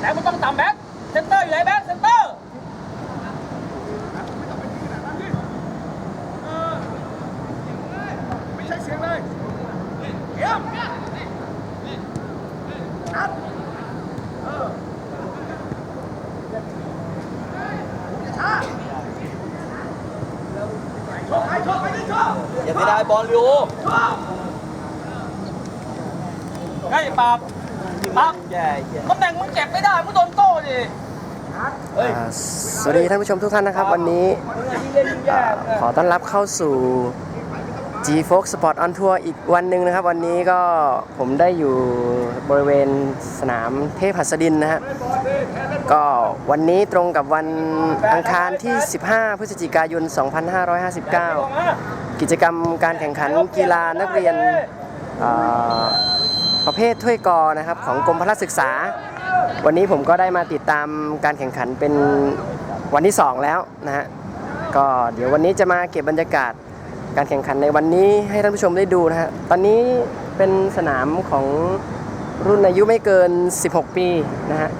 แบงค์มันต้องต่ำแบงค์เซนเตอร์อยู่ไหนแบงค์เซนเตอร์ไม่ใช่เสียงเลยเยี่ยมอัดเออช้าโชคไปโชคไปดิโชคอย่าเสียดายบอลลิโอโชคไอ้ปราบ ปราบแย่แย่ตำแหน่งมึงเก็บไม่ได้มึงโดนโต้ดิอ่าสวัสดีท่านผู้ชมทุกท่านนะครับ วันนี้มึงอะยิ่งเล่นยิ่งแย่อ่าขอต้อนรับเข้าสู่ G Fox Sport on Tour อีกวันหนึ่งนะครับ วันนี้ก็ผมได้อยู่บริเวณสนามเทพหัสดินนะฮะก็วันนี้ตรงกับวันอังคารที่ 15 พฤศจิกายน 2559 กิจกรรมการแข่งขันกีฬานักเรียนอ่า ประเภทถ้วยกอนะครับของกรมพละศึกษา วันนี้ผมก็ได้มาติดตามการแข่งขันเป็นวันที่ 2 แล้วนะฮะก็เดี๋ยววันนี้จะมาเก็บบรรยากาศการแข่งขันในวันนี้ให้ท่านผู้ชมได้ดูนะฮะตอนนี้เป็นสนามของรุ่นอายุไม่เกิน 16 ปีนะฮะ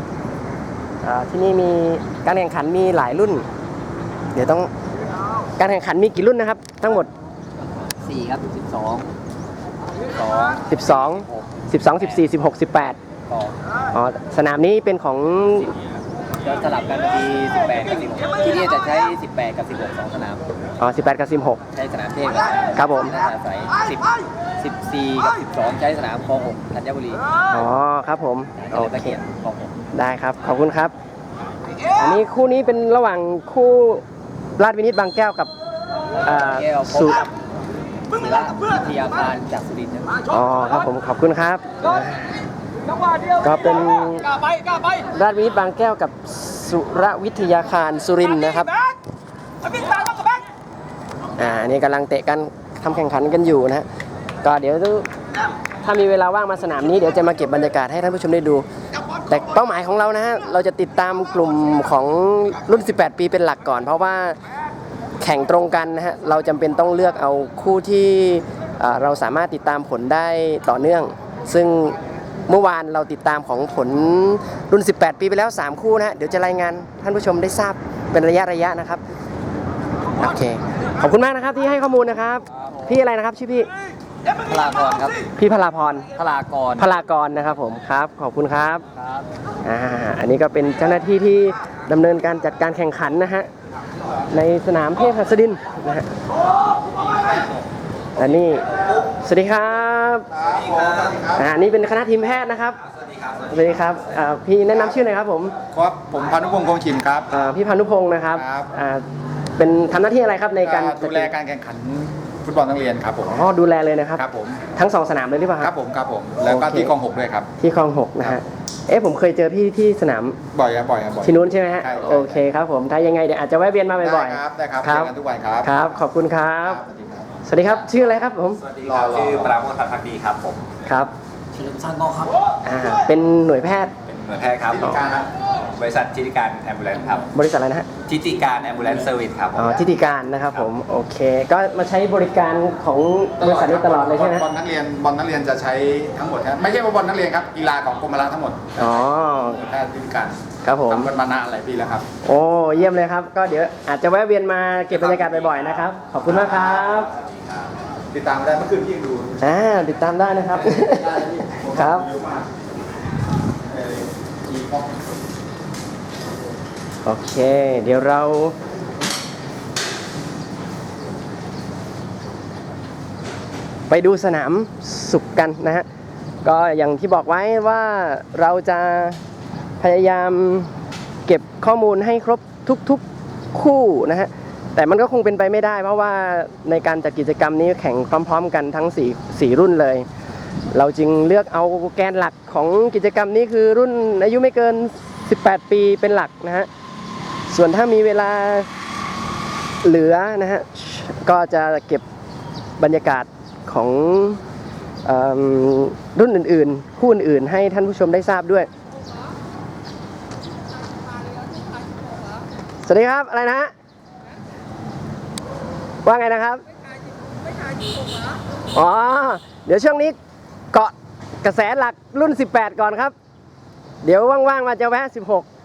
อ่าที่นี่มีการแข่งขันมีหลายรุ่น เดี๋ยวต้องการแข่งขันมีกี่รุ่นนะครับ ทั้งหมดสี่ครับสิบสองสอง12 12 14 16 18ต่ออ๋อสนามนี้เป็นของจะสลับกันบางทีสิบแปดกับสิบหกที่นี่จะใช้สิบแปดกับสิบหกสองสนาม อ๋อ18 กับใช้สนามเทพกับครับผมที่นักศึกษาใสิบสิบสี่กับสิบสองใช้สนามคลองหกธัญบุรี16อ๋อครับผมโอโอเคเคคลองหกได้ครับ ขอบคุณครับ อันนี้คู่นี้เป็นระหว่างคู่ราชวินิตบางแก้วกับอ่าแก้วพบสุกับ ศิลปวิทยาคารจากสุรินทร์นะอ๋อครับผมขอบคุณครับ จังหวะเดียวก็เป็น กล้าไปกล้าไปราชวินิตบางแก้วกับสุรวิทยาคารสุรินทร์นะครับแบงค์เอาวิ่งตามต้องกับแบงค์อ่านี่กำลังเตะกันทำแข่งขันกันอยู่นะฮะก็เดี๋ยวถ้ามีเวลาว่างมาสนามนี้เดี๋ยวจะมาเก็บบรรยากาศให้ท่านผู้ชมได้ดู แต่เป้าหมายของเรานะฮะเราจะติดตามกลุ่มของรุ่น 18 ปีเป็นหลักก่อน เพราะว่า แข่งตรงกันนะฮะเราจำเป็นต้องเลือกเอาคู่ที่อ่าเราสามารถติดตามผลได้ต่อเนื่อง ซึ่งเมื่อวานเราติดตามของผลรุ่น 18 ปีไปแล้ว 3 คู่นะฮะเดี๋ยวจะรายงานท่านผู้ชมได้ทราบเป็นระยะระยะนะครับโอเคขอบคุณมากนะครับที่ให้ข้อมูลนะครับ พี่อะไรนะครับชื่อพี่พลากรครับพี่พลาพรพลากรพลากรนะครับผมครับ ขอบคุณครับครับอ่าอันนี้ก็เป็นเจ้าหน้าที่ที่ดำเนินการจัดการแข่งขันนะฮะ ในสนามเทพหัสดินนะฮะและนี่สวัสดีครับอ่านี่เป็นคณะทีมแพทย์นะครับสวัสดีครับอ่าพี่แนะนำชื่อหน่อยครับผมครับผมพานุพงศ์คงชินครับ อ่าพี่พานุพงศ์นะครับครับ อ่าเป็นทำหน้าที่อะไรครับในการดูแลการแข่งขันฟุตบอลนักเรียนครับผมอ๋อดูแลเลยนะครับ ครับผมทั้งสองสนามเลยหรือเปล่าคครัรับ บผมครับผมแล้วก็โอเค ที่กองหกด้วยครับ ที่คลองหกนะครัฮะบ เอ๊ะผมเคยเจอพี่ที่สนามบ่อยครับบ่อยครับบ่อย ที่นู้นใช่ไหมฮะใช่ใช่ โอเคครับผมถ้ายังไงเดี๋ยวอาจจะแวะเวียนมาบ่อยได้ครับได้ครับครับเจอกันทุกวันครับครับ ขอบคุณครับ สวัสดีครับ สวัสดีครับชื่ออะไรครับผมสวัสดีครับชื่อปราโมทพัฒน์พักดีครับผมครับเฉลิมชัยงอครับอ่าเป็นหน่วยแพทย์เป็นหน่วยแพทย์ครับที่การครับ บริษัททิติการแอมบูเลนครับบริษัทอะไรนะฮะทิติการแอมบูเลนเซอร์วิสครับผมอ๋อทิติการนะครับผมโอเค ก็มาใช้บริการของบริษัทนี้ตลอดเลยใช่ไหมบอลนักเรียนบอลนักเรียนจะใช้ทั้งหมดครับไม่ใช่ว่าบอลนักเรียนครับกีฬาของกรมพละทั้งหมดอ๋อแพทย์ที่การครับผมทำกันมานานหลายปีแล้วครับโอ้เยี่ยมเลยครับ ก็เดี๋ยวอาจจะแวะเวียนมาเก็บบรรยากาศบ่อยๆนะครับขอบคุณมากครับติดตามได้เมื่อคืนที่ยังดูอ่าติดตามได้นะครับครับ โอเค เดี๋ยวเรา ไปดูสนามสุขกันนะฮะ ก็อย่างที่บอกไว้ว่าเราจะพยายามเก็บข้อมูลให้ครบทุกๆคู่นะฮะ แต่มันก็คงเป็นไปไม่ได้ เพราะว่าในการจัดกิจกรรมนี้แข่งพร้อม ๆ กันทั้ง4 4รุ่นเลย เราจึงเลือกเอาแกนหลักของกิจกรรมนี้คือรุ่นอายุไม่เกิน 18 ปีเป็นหลักนะฮะ ส่วนถ้ามีเวลาเหลือนะฮะ ก็จะเก็บบรรยากาศของอรุ่นอื่นๆคู่อื่นๆให้ท่านผู้ชมได้ทราบด้วย สวัสดีครับ อะไรนะ ว่าไงนะครับ อ๋อ เดี๋ยวช่วงนี้เกาะกระแสหลักรุ่น 18 ก่อนครับ เดี๋ยวว่างๆมาจะแวะ 16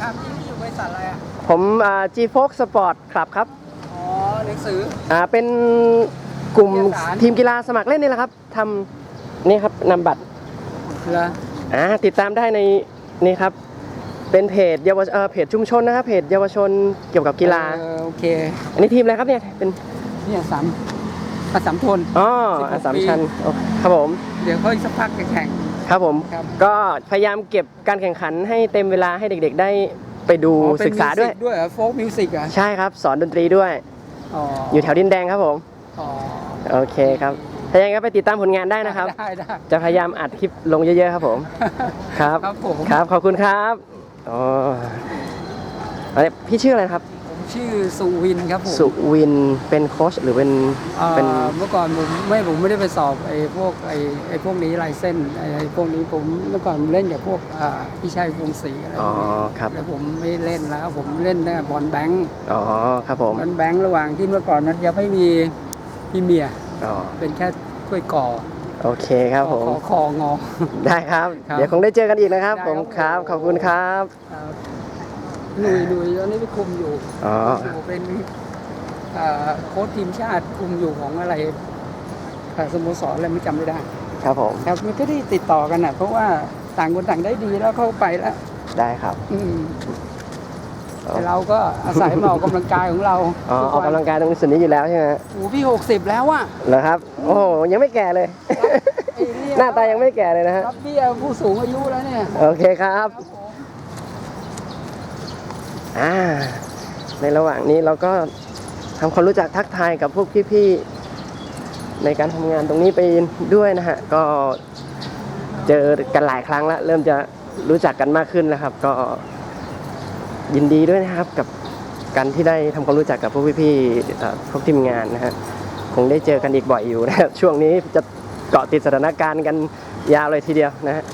นี่ถามจริงนี่อยู่บริษัทอะไรอะ ผมอ่า G f o x Sport ครับครับ อ๋อหนังสือ อ่าเป็นกลุ่มนิตยสาร ทีมกีฬาสมัครเล่นนี่แหละครับทำนี่ครับนำบัตรเหรออ่าติดตามได้ในนี่ครับ เป็นเพจเยาวชนเอ่อเพจชุมชนนะครับเพจเยาวชนเกี่ยวกับกีฬา เออโอเคอันนี้ทีมอะไรครับเนี่ยเป็นเนี่ยสามอาสามทน อ๋อ16 อาสามปีชันโอ้ครับผม เดี๋ยวเขาอีกสักพักจะแข่ง ครับผมครับ ก็พยายามเก็บการแข่งขันให้เต็มเวลาให้เด็กๆ ได้ไปดูอ๋อเป็นศึกษาด้วย มิวสิกด้วยเหรอโฟกมิวสิกอะใช่ครับ สอนดนตรีด้วย อ๋อออยู่แถวดินแดงครับผม อ๋อโอเคครับถ้าอย่างนั้นไปติดตามผลงานได้นะครับ ได้ได้ จะพยายามอัดคลิปลงเยอะๆครับผม ครับ ครับผม ครับ ขอบคุณครับ อ๋ออะไรพี่ชื่ออะไรครับผม ชื่อสุวินครับผมสุวินเป็นโค้ชหรือเป็นอ่าเป็นเมื่อก่อนผมไม่ผมไม่ได้ไปสอบไอ้พวกไอ้ไอ้พวกนี้ลายเส้นไอ้ไอ้พวกนี้ผมเมื่อก่อนเล่นกับพวกอ่าพี่ชัยวงศรีอะไรอ๋อครับแล้วผมไม่เล่นแล้วผมเล่นได้บอลแบงค์อ๋อครับผมบอลแบงค์ระหว่างที่เมื่อก่อนมันยังไม่มีพี่เมียร์อ๋อเป็นแค่ถ้วยก่อโอเคครับผมขอคองอได้ครับครับเดี๋ยวคงได้เจอกันอีกนะครับได้ผมคครัรับบขอบคุณครับครับ หนุ่ยหนุ่ยตอนนี้ไปคุมอยู่อ๋ออยู่เป็นอ่าโค้ชทีมชาติคุมอยู่ของอะไรอ่าสโมสรอะไรไม่จำไม่ได้ ครับผมครับมันก็ได้ติดต่อกันนะเพราะว่าต่างคนต่างได้ดีแล้วเข้าไปแล้ว ได้ครับ อืมอ๋อแต่เราก็อาศัยมาออกกำลังกายของเราอ๋อทุออกกำลังกายตรงส่วนนี้อยู่แล้วใช่ไหมฮะโอ้พี่หกสิบแล้วอะเหรอครับ โอ้โหยังไม่แก่เลยไอ้เยหน้าตายังไม่แก่เลยนะฮะรับเบี้ยผู้สูงอายุแล้วเนี่ย โอเคครับ อ่าในระหว่างนี้เราก็ทำความรู้จักทักทายกับพวกพี่ๆในการทำงานตรงนี้ไปด้วยนะฮะก็เจอกันหลายครั้งแล้วเริ่มจะรู้จักกันมากขึ้นแล้วครับ ก็ยินดีด้วยนะครับกับการที่ได้ทำความรู้จักกับพวกพี่ๆเอ่อพวกทีมงานนะฮะคงได้เจอกันอีกบ่อยอยู่นะฮะช่วงนี้จะเกาะติดสถานการณ์กันยาวเลยทีเดียวนะฮะ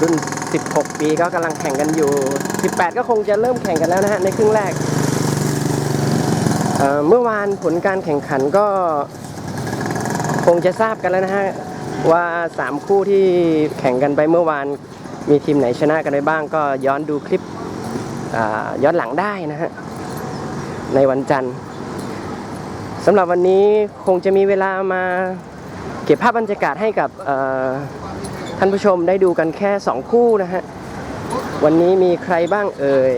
รุ่น 16 ปีก็กำลังแข่งกันอยู่ 18 ก็คงจะเริ่มแข่งกันแล้วนะฮะในครึ่งแรกเเมื่อวานผลการแข่งขันก็คงจะทราบกันแล้วนะฮะว่า 3 คู่ที่แข่งกันไปเมื่อวานมีทีมไหนชนะกันไปบ้างก็ย้อนดูคลิปย้อนหลังได้นะฮะในวันจันทร์สำหรับวันนี้คงจะมีเวลามา ก็บภาพบรรยากาศให้กับท่านผู้ชมได้ดูกันแค่ 2 คู่นะฮะ วันนี้มีใครบ้างเอ่ย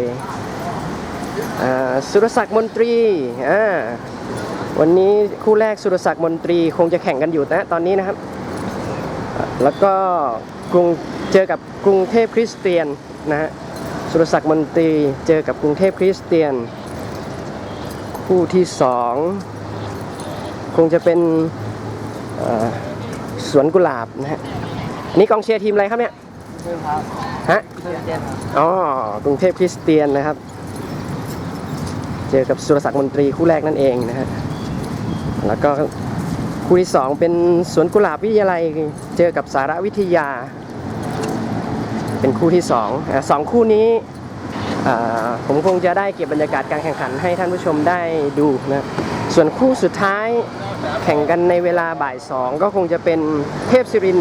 อสุรศักดิ์มนตรีอ่าวันนี้คู่แรกสุรศักดิ์มนตรีคงจะแข่งกันอยู่นะตอนนี้นะครับ แล้วก็กรุงเจอกับกรุงเทพคริสเตียนนะฮะสุรศักดิ์มนตรีเจอกับกรุงเทพคริสเตียน คู่ที่สองคงจะเป็น สวนกุหลาบนะฮะนี่กองเชียร์ทีมอะไรครับเนี่ยฮะอ๋อกรุงเทพคริสเตียนนะครับ เจอกับสุรศักดิ์มนตรีคู่แรกนั่นเองนะฮะแล้วก็คู่ที่สองเป็นสวนกุหลาบวิทยาลัยเจอกับสารวิทยา เป็นคู่ที่สองสองคู่นี้ผมคงจะได้เก็บบรรยากาศการแข่งขันให้ท่านผู้ชมได้ดูนะ ส่วนคู่สุดท้ายแข่งกันในเวลาบ่ายสองก็คงจะเป็นเทพศิริน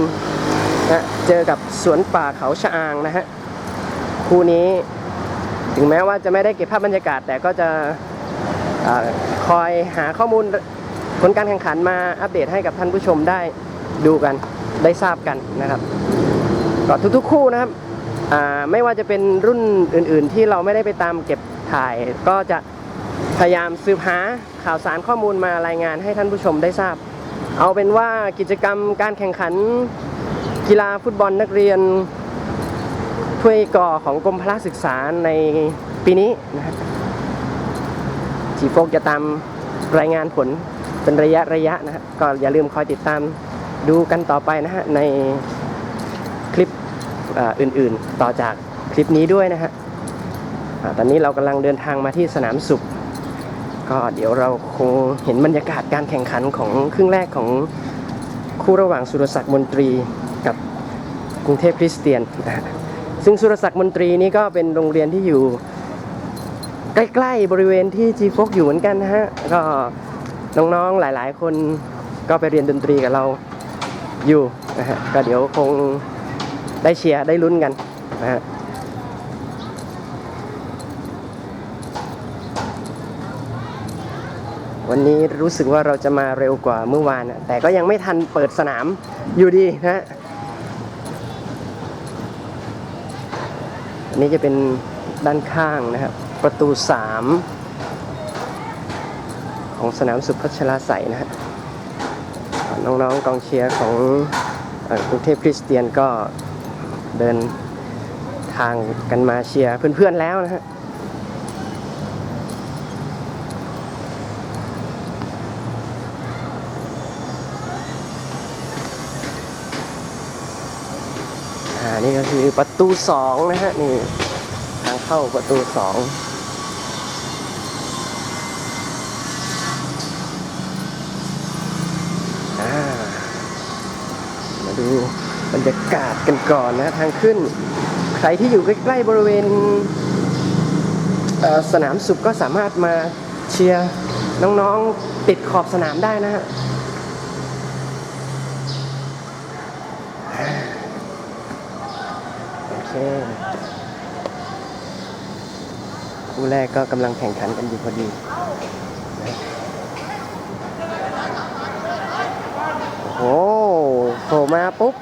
นะเจอกับสวนป่าเขาชะอางนะฮะคู่นี้ถึงแม้ว่าจะไม่ได้เก็บภาพบรรยากาศ แต่ก็จะอคอยหาข้อมูลผลการแข่งขันมาอัปเดตให้กับท่านผู้ชมได้ดูกันได้ทราบกันนะครับก็ทุกๆคู่นะครับไม่ว่าจะเป็นรุ่นอื่น ๆ ที่เราไม่ได้ไปตามเก็บถ่ายก็จะ พยายามสืบหาข่าวสารข้อมูลมารายงานให้ท่านผู้ชมได้ทราบ เอาเป็นว่ากิจกรรมการแข่งขันกีฬาฟุตบอลนักเรียนถ้วยก่อของกรมพละศึกษาในปีนี้นะครับจีโฟกจะตามรายงานผลเป็นระยะระยะนะฮะก็อย่าลืมคอยติดตามดูกันต่อไปนะฮะในคลิปอ,อื่นๆ ต่อจากคลิปนี้ด้วยนะฮะตอนนี้เรากำลังเดินทางมาที่สนามสุข ก็เดี๋ยวเราคงเห็นบรรยากาศการแข่งขันของครึ่งแรกของคู่ระหว่างสุรศักดิ์มนตรีกับกรุงเทพคริสเตียน ซึ่งสุรศักดิ์มนตรีนี่ก็เป็นโรงเรียนที่อยู่ใกล้ๆบริเวณที่ G f o อยู่เหมือนกันนะฮะ ก็น้องๆหลายๆ คนก็ไปเรียนดนตรีกับเราอยู่นะฮะก็เดี๋ยวคงได้เชียร์ได้ลุ้นกันนะฮะ วันนี้รู้สึกว่าเราจะมาเร็วกว่าเมื่อวานแต่ก็ยังไม่ทันเปิดสนามอยู่ดีนะอันนี้จะเป็นด้านข้างนะครับ ประตู 3 ของสนามสุพัชราใสนะฮะน้องๆกองเชียร์ของกรุงเทพคริสเตียนก็เดินทางกันมาเชียร์เพื่อนๆแล้วนะฮะ นี่ก็คือประตูสองนะฮะนี่ทางเข้าประตูสองมาดูบรรยากาศกันก่อนนะทางขึ้น ใครที่อยู่ใกล้ๆบริเวณสนามสุขก็สามารถมาเชียร์น้องๆติดขอบสนามได้นะฮะ โอ เคคู่แรกก็กำลังแข่งขันกันอยู่พอดีโอ้โหโผล่มาปุ๊บ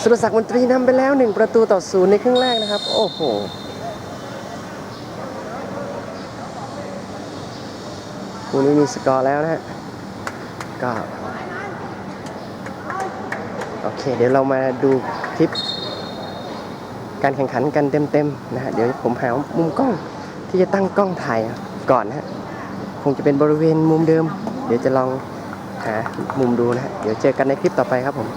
สุรศักดิ์มนตรีนำไปแล้วหนึ่งประตูต่อศูนย์ในครึ่งแรกนะครับ โอ้โหคู่นี้มีสกอร์แล้วนะฮะก็โอเค เดี๋ยวเรามาดูคลิป การแข่งขันกันเต็มๆนะฮะเดี๋ยวผมหามุมกล้องที่จะตั้งกล้องถ่ายก่อนนะฮะคงจะเป็นบริเวณมุมเดิม เดี๋ยวจะลองหามุมดูนะฮะเดี๋ยวเจอกันในคลิปต่อไปครับผม